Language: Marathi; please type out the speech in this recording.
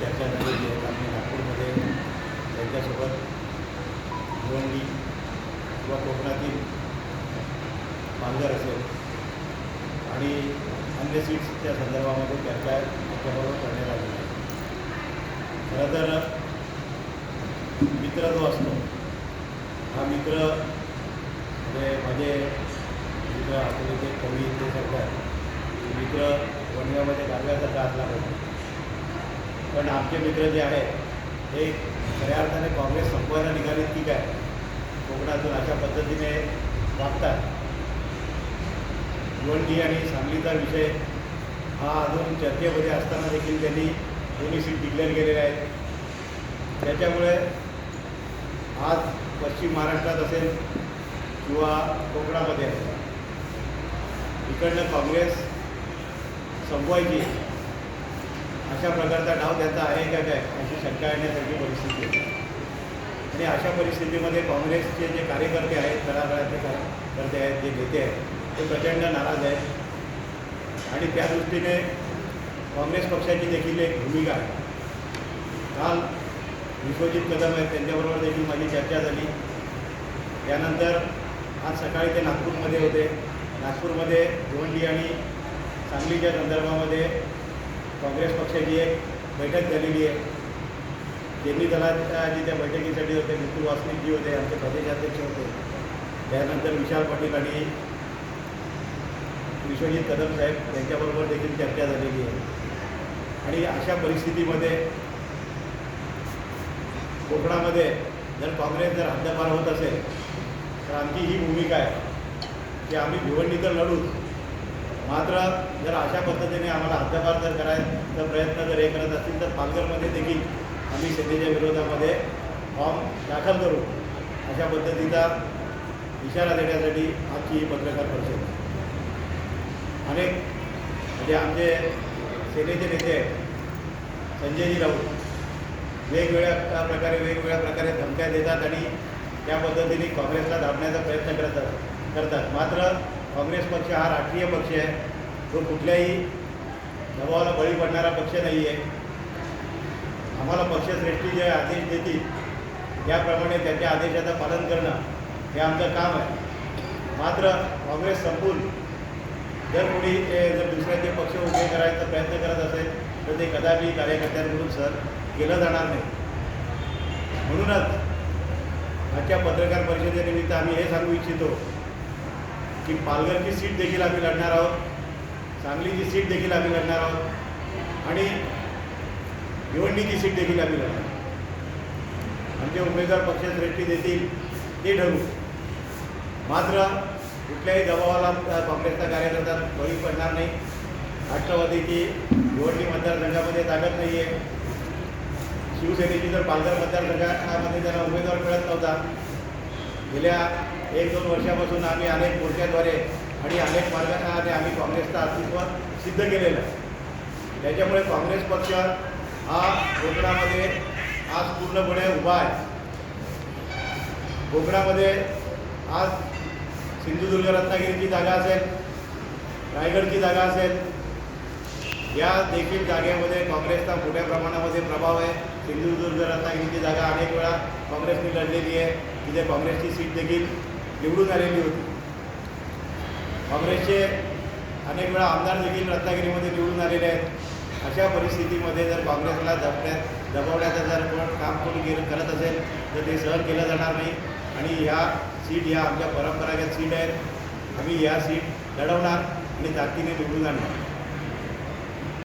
चर्चा झालेली आहे आम्ही नागपूरमध्ये त्यांच्यासोबत भिवंडी किंवा कोकणातील मांजर असेल आणि अन्य सीट्सच्या संदर्भामध्ये चर्चा त्याच्याबरोबर करण्यात आली. आहे खरं तर मित्र जो असतो हा मित्र म्हणजे माझे मित्र आपले जे कवी ते सरकार मित्र वणव्यामध्ये काढल्यासारखा असला पाहिजे पण आमचे मित्र जे आहेत हे खऱ्या अर्थाने काँग्रेस संपवायला निघाले ठीक आहे कोकणातून अशा पद्धतीने वागतात. भिवंडी आणि सांगलीचा विषय हा अजून चर्चेमध्ये असताना देखील त्यांनी दोन्ही सीट डिक्लेअर केलेल्या आहेत. त्याच्यामुळे आज पश्चिम महाराष्ट्रात असेल किंवा कोकणामध्ये असेल इकडनं काँग्रेस संपवायची अशा प्रकारचा डाव त्याचा आहे का काय अशी शंका येण्यासारखी परिस्थिती आहे. आणि अशा परिस्थितीमध्ये काँग्रेसचे जे कार्यकर्ते आहेत तळागाळातले कार्यकर्ते आहेत जे नेते आहेत ते प्रचंड नाराज आहेत. आणि त्या दृष्टीने काँग्रेस पक्षाची देखील एक भूमिका आहे. काल विश्वजित कदम आहेत त्यांच्याबरोबर देखील माझी चर्चा झाली. त्यानंतर आज सकाळी ते नागपूरमध्ये होते. नागपूरमध्ये भिवंडी आणि सांगलीच्या संदर्भामध्ये काँग्रेस पक्षाची एक बैठक झालेली आहे. त्यांनी दलाच्या जी त्या बैठकीसाठी होते मुकुल वासनिकजी होते आमचे प्रदेशाध्यक्ष होते. त्यानंतर विशाल पाटील आणि विश्वजित कदम साहेब यांच्याबरोबर देखील चर्चा झालेली आहे. आणि अशा परिस्थितीमध्ये कोकणामध्ये जर काँग्रेस जर हद्दपार होत असेल तर आमची ही भूमिका आहे की आम्ही भिवंडी तर लढूच मात्र जर अशा पद्धतीने आम्हाला हद्दपार जर करायचा प्रयत्न जर हे करत असतील तर पालघरमध्ये देखील आम्ही शेतीच्या विरोधामध्ये फॉर्म दाखल करू. अशा पद्धतीचा इशारा देण्यासाठी आजची ही पत्रकार परिषद. अनेक म्हणजे आमचे सेनेचे नेते संजयजी राऊत. वेगवेगळ्या प्रकारे वेगवेगळ्या प्रकारे धमक्या देतात आणि त्या पद्धतीने काँग्रेसला दाबण्याचा प्रयत्न करतात करतात. मात्र काँग्रेस पक्ष हा राष्ट्रीय पक्ष आहे. तो कुठल्याही दबावाला बळी पडणारा पक्ष नाही आहे. आम्हाला पक्षश्रेष्ठी जे आदेश देतील त्याप्रमाणे त्यांच्या आदेशाचं पालन करणं हे आमचं काम आहे. मात्र काँग्रेस संपून जर कोणी जर दुसऱ्याचे पक्ष उभे करायचा प्रयत्न करत असेल तर ते कदापि कार्यकर्त्यांकडून सर केलं जाणार नाही. म्हणूनच आजच्या पत्रकार परिषदेनिमित्त आम्ही हे सांगू इच्छितो की पालघरची सीट देखील आम्ही लढणार आहोत. सांगलीची सीट देखील आम्ही लढणार आहोत. आणि भिवंडीची सीट देखील आम्ही लढणार आमचे उमेदवार पक्षश्रेष्ठी देतील ते ठरू मात्र कुठल्याही दबावाला काँग्रेसचा कार्यकर्ता बळी पडणार नाही. राष्ट्रवादीची भिवंडी मतदारसंघामध्ये ताकद नाही आहे शिवसेनेची जर पालघर मतदारसंघामध्ये त्यांना उमेदवार मिळत नव्हता. गेल्या एक दोन वर्षापासून आम्ही अनेक मोर्चाद्वारे आणि अनेक मार्गाने आम्ही काँग्रेसचं अस्तित्व सिद्ध केलेलं आहे. त्याच्यामुळे काँग्रेस पक्ष हा कोकणामध्ये आज पूर्णपणे उभा आहे. कोकणामध्ये आज सिंधुदुर्ग रत्नागिरीची जागा असेल रायगडची जागा असेल या देखील जागेमध्ये काँग्रेसचा मोठ्या प्रमाणामध्ये प्रभाव आहे. सिंधुदुर्ग रत्नागिरीची जागा अनेक वेळा काँग्रेसने लढलेली आहे. तिथे काँग्रेसची सीट देखील निवडून आलेली होती. काँग्रेसचे अनेक वेळा आमदार देखील रत्नागिरीमध्ये निवडून आलेले आहेत. अशा परिस्थितीमध्ये जर काँग्रेसला दबण्यात दबवण्याचं जर कोण काम कोणी केलं करत असेल तर ते सहन केलं जाणार नाही. आणि ह्या सीट ह्या आमच्या परंपरागत सीट आहेत. आम्ही या सीट लढवणार आणि ताकदीने निवडून आणणार.